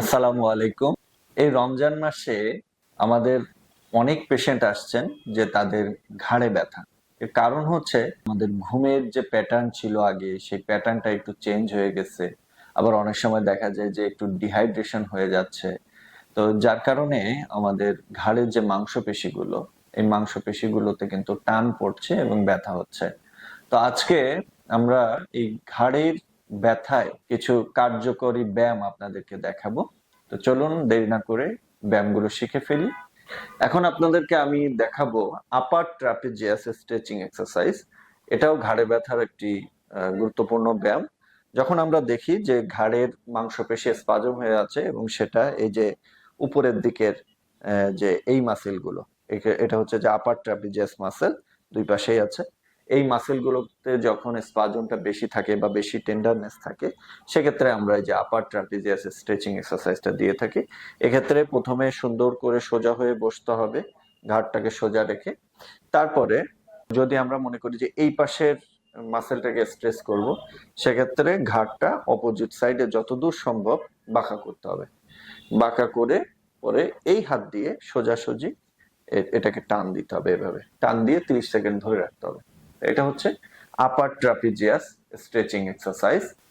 আসসালামু আলাইকুম। এই রমজান মাসে আমাদের অনেক পেশেন্ট আসছেন যে তাদের ঘাড়ে ব্যথা। এর কারণ হচ্ছে আমাদের ঘুমের যে প্যাটার্ন ছিল আগে, সেই প্যাটার্নটা একটু চেঞ্জ হয়ে গেছে। আবার অনেক সময় দেখা যায় যে একটু ডিহাইড্রেশন হয়ে যাচ্ছে। তো যার কারণে আমাদের ঘাড়ের যে মাংসপেশিগুলো, এই মাংসপেশিগুলোতে কিন্তু টান পড়ছে এবং ব্যথা হচ্ছে। তো আজকে আমরা এই ঘাড়ের ব্যথায় কিছু কার্যকরী ব্যায়াম আপনাদেরকে দেখাবো। তো চলুন দেরি না করে ব্যায়ামগুলো শিখে ফেলি। এখন আপনাদেরকে আমি দেখাবো আপার ট্রাপিজিয়াস স্ট্রেচিং এক্সারসাইজ এটাও ঘাড়ে ব্যথার একটি গুরুত্বপূর্ণ ব্যায়াম। যখন আমরা দেখি যে ঘাড়ের মাংসপেশি স্পাজম হয়ে আছে এবং সেটা এই যে উপরের দিকের যে এই মাসেলগুলো এটা হচ্ছে যে আপার ট্রাপিজিয়াস মাসেল দুই পাশেই আছে। এই মাসেলগুলোতে যখন স্পাজমটা বেশি থাকে বা বেশি টেন্ডারনেস থাকে, সেক্ষেত্রে আমরা যে আপার ট্রাপিজিয়াস স্ট্রেচিং এক্সারসাইজটা দিয়ে থাকি। এক্ষেত্রে প্রথমে সুন্দর করে সোজা হয়ে বসতে হবে ঘাটটাকে সোজা রেখে। তারপরে যদি আমরা মনে করি যে এই পাশের মাসেলটাকে স্ট্রেস করব, সেক্ষেত্রে ঘাটটা অপোজিট সাইডে যতদূর সম্ভব বাঁকা করতে হবে। বাঁকা করে পরে এই হাত দিয়ে সোজাসুজি এটাকে টান দিতে হবে এভাবে। টান দিয়ে তিরিশ সেকেন্ড ধরে রাখতে হবে। এটা হচ্ছে আপার ট্রাপিজিয়াস স্ট্রেচিং এক্সারসাইজ